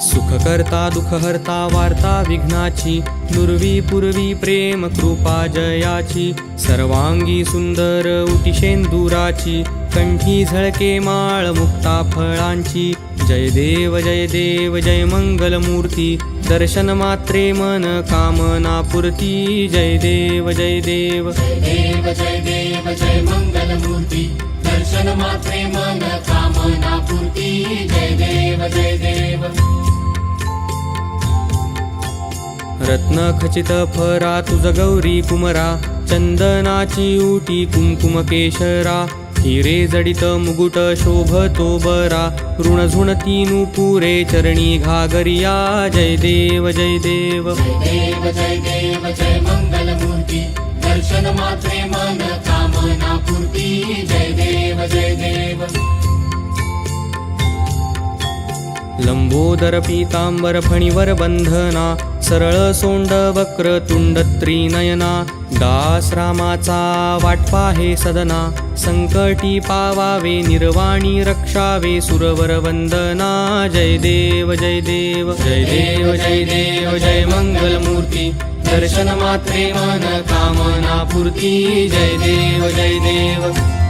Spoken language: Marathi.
सुखकर्ता हरता वार्ता विघ्नाची दुर्वी पूर्वी प्रेम कृपा जयाची सर्वांगी सुंदर उटिशेंदुराची कंठी झळके माळ मुक्ता फळांची जय देव जय देव जय मंगलमूर्ती दर्शन मात्रे मन कामना पूर्ती जय देव जय देव. देव जय देव जय मंगलमूर्ती दर्शन मात्रे मन कामना पूर्ती. रत्न खचित फरा तुझ गौरी कुमरा चंदनाची उटी कुंकुम केशरा. हिरे जडित मुकुट शोभतो बरा ऋण झुणती पुरे चरणी घागरिया. जय देव जय देव. देव जय देव जय मंगलमूर्ती. दर्शन मात्रे मन लंबोदर पीतांबर फणीवर बंधना सरळ सोंड वक्र तुंड त्रिनयना दास रामाचा वाटपा हे सदना संकटी पावावे निर्वाणी रक्षावे सुरवर वंदना जय देव जय देव जय देव जय देव जय मंगलमूर्ती दर्शन मात्रे मन कामना पूर्ती जय देव जय देव.